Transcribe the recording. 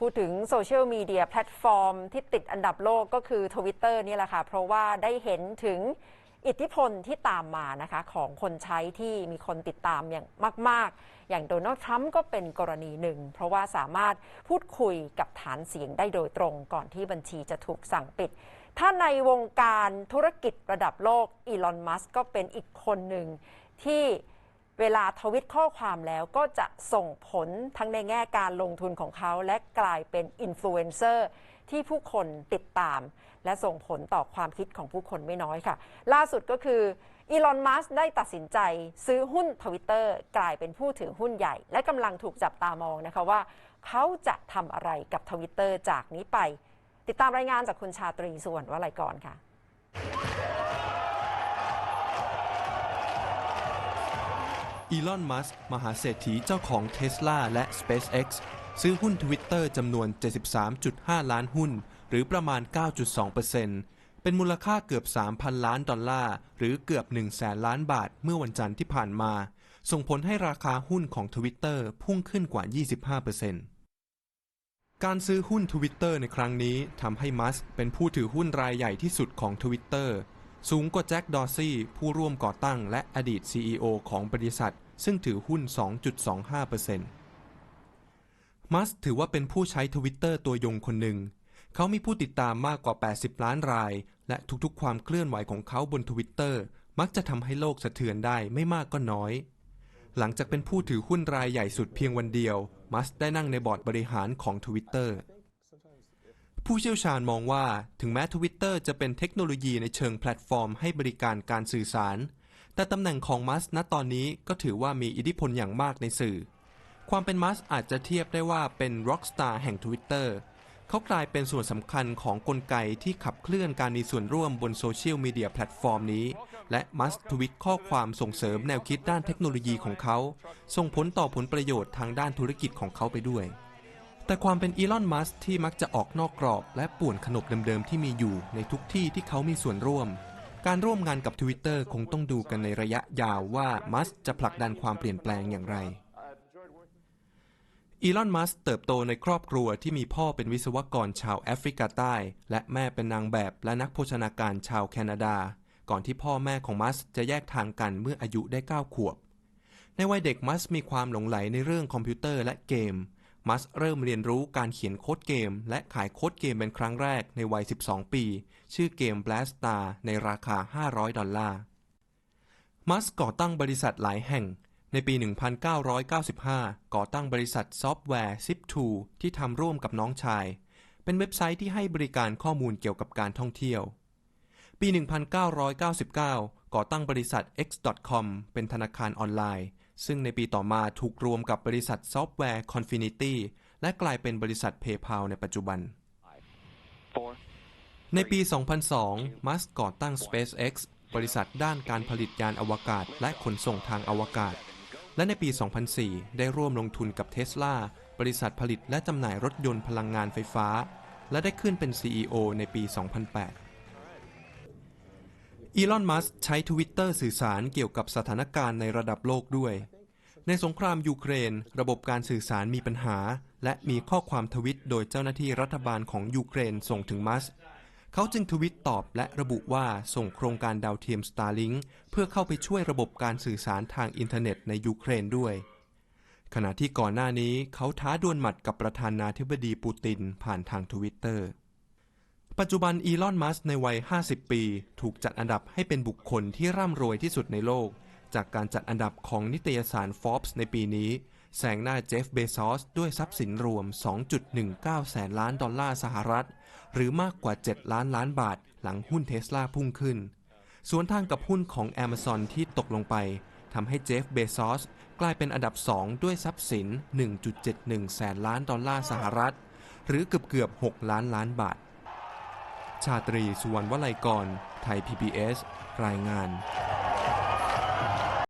พูดถึงโซเชียลมีเดียแพลตฟอร์มที่ติดอันดับโลกก็คือ Twitter นี่แหละค่ะ เพราะว่าได้เห็นถึงอิทธิพลที่ตามมานะคะของคนใช้ที่มีคนติดตามอย่างมาก ๆ อย่างโดนัลด์ทรัมป์ก็เป็นกรณีหนึ่ง เพราะว่าสามารถพูดคุยกับฐานเสียงได้โดยตรงก่อนที่บัญชีจะถูกสั่งปิด ถ้าในวงการธุรกิจระดับโลกอีลอน มัสก์ก็เป็นอีกคนหนึ่งที่ เวลาทวิตข้อความแล้วก็จะส่งผลทั้งในแง่การลงทุนของเขา และกลายเป็นอินฟลูเอนเซอร์ที่ผู้คนติดตาม และส่งผลต่อความคิดของผู้คนไม่น้อยค่ะ ล่าสุดก็คืออีลอน มัสได้ตัดสินใจซื้อหุ้นทวิตเตอร์กลายเป็นผู้ถือหุ้นใหญ่ และกำลังถูกจับตามองนะคะว่า เขาจะทำอะไรกับทวิตเตอร์จากนี้ไป ติดตามรายงานจากคุณชาตรีส่วนวลัยกรค่ะ อีลอน มัสก์มหาเศรษฐีเจ้าของ Tesla และ SpaceX ซื้อหุ้น Twitter จำนวน 73.5 ล้านหุ้น หรือประมาณ 9.2%เป็นมูลค่าเกือบ 3,000 ล้านดอลลาร์ หรือเกือบ1แสนล้านบาทเมื่อวันจันทร์ที่ผ่านมา ส่งผลให้ราคาหุ้นของ Twitter พุ่งขึ้นกว่า 25%การซื้อหุ้น Twitter ในครั้งนี้ทำให้มัสก์เป็นผู้ถือหุ้นรายใหญ่ที่สุดของ Twitter สูงกว่าแจ็คดอร์ซี่ผู้ร่วมก่อตั้งและอดีต CEO ของบริษัท ซึ่งถือหุ้น 2.25%มัสก์ถือว่าเป็นผู้ใช้ Twitter ตัวยงคนหนึ่ง เขามีผู้ติดตามมากกว่า 80 ล้านราย และทุกๆ ความเคลื่อนไหวของเขาบน Twitter มักจะทำให้โลกสะเทือนได้ไม่มากก็น้อย หลังจากเป็นผู้ถือหุ้นรายใหญ่สุดเพียงวันเดียว มัสก์ได้นั่งในบอร์ดบริหารของ Twitter ผู้เชี่ยวชาญมองว่าถึงแม้ Twitter จะเป็นเทคโนโลยีในเชิงแพลตฟอร์มให้บริการการสื่อสาร แต่ตำแหน่งของมัสณตอนนี้ก็ถือว่ามีอิทธิพลอย่างมากในสื่อ ความเป็นมัสอาจจะเทียบได้ว่าเป็นร็อกสตาร์แห่ง Twitter เขากลายเป็นส่วนสำคัญของกลไกที่ขับเคลื่อนการมีส่วนร่วมบนโซเชียลมีเดียแพลตฟอร์มนี้ และมัสทวิตข้อความส่งเสริมแนวคิดด้านเทคโนโลยีของเขา ส่งผลต่อผลประโยชน์ทางด้านธุรกิจของเขาไปด้วย แต่ความเป็นอีลอน มัสที่มักจะออกนอกกรอบ และป่วนขนบเดิมๆที่มีอยู่ในทุกที่ที่เขามีส่วนร่วม การร่วมงานกับ Twitter คงต้องดูกันในระยะยาวว่า มัสจะผลักดันความเปลี่ยนแปลงอย่างไร อีลอน มัสเติบโตในครอบครัวที่มีพ่อเป็นวิศวกรชาวแอฟริกาใต้ และแม่เป็นนางแบบและนักโภชนาการชาวแคนาดา ก่อนที่พ่อแม่ของมัสจะแยกทางกันเมื่ออายุได้ 9 ขวบ ในวัยเด็กมัสมีความหลงไหลในเรื่องคอมพิวเตอร์และเกม มัสเริ่มเรียนรู้การเขียนโค้ดเกม และขายโค้ดเกมเป็นครั้งแรกในวัย 12 ปี ชื่อเกม Blast Star ในราคา 500 ดอลลาร์ มัสก์ก่อตั้งบริษัทหลายแห่ง ในปี 1995 ก่อตั้งบริษัทซอฟต์แวร์ Zip2 ที่ทำร่วมกับน้องชาย เป็นเว็บไซต์ที่ให้บริการข้อมูลเกี่ยวกับการท่องเที่ยว ปี 1999 ก่อตั้งบริษัท X.com เป็นธนาคารออนไลน์ ซึ่งในปีต่อมาถูกรวมกับบริษัทซอฟต์แวร์ Confinity และกลายเป็นบริษัท PayPal ในปัจจุบัน ในปี 2002 มัสก์ก่อตั้ง SpaceX บริษัทด้านการผลิตยานอวกาศ และขนส่งทางอวกาศ และในปี 2004 ได้ร่วมลงทุนกับ Tesla บริษัทผลิตและจำหน่ายรถยนต์พลังงานไฟฟ้า และได้ขึ้นเป็น CEO ในปี 2008 อีลอน มัสก์ใช้ Twitter สื่อสารเกี่ยวกับสถานการณ์ในระดับโลกด้วย ในสงครามยูเครน ระบบการสื่อสารมีปัญหา และมีข้อความทวิตโดยเจ้าหน้าที่รัฐบาลของยูเครนส่งถึงมัสก์เขาจึงทวิตตอบและระบุว่าส่งโครงการดาวเทียม Starlink เพื่อเข้าไปช่วยระบบการสื่อสารทางอินเทอร์เน็ตในยูเครนด้วย ขณะที่ก่อนหน้านี้เขาท้าดวลหมัดกับประธานาธิบดีปูตินผ่านทางทวิตเตอร์ ปัจจุบันอีลอน มัสในวัย 50 ปี ถูกจัดอันดับให้เป็นบุคคลที่ร่ำรวยที่สุดในโลก จากการจัดอันดับของนิตยสาร Forbes ในปีนี้ แซงหน้าเจฟ เบซอส ด้วยทรัพย์สินรวม 2.19 แสนล้านดอลลาร์สหรัฐ หรือมากกว่า 7 ล้านล้านบาท หลังหุ้นเทสลาพุ่งขึ้น สวนทางกับหุ้นของ Amazon ที่ตกลงไปทำให้เจฟ เบซอส กลายเป็นอันดับ 2 ด้วยทรัพย์สิน 1.71 แสนล้านดอลลาร์สหรัฐ หรือเกือบเกือบ 6 ล้านล้านบาท ชาตรีสุวรรณวลัยกร ไทย PBS รายงาน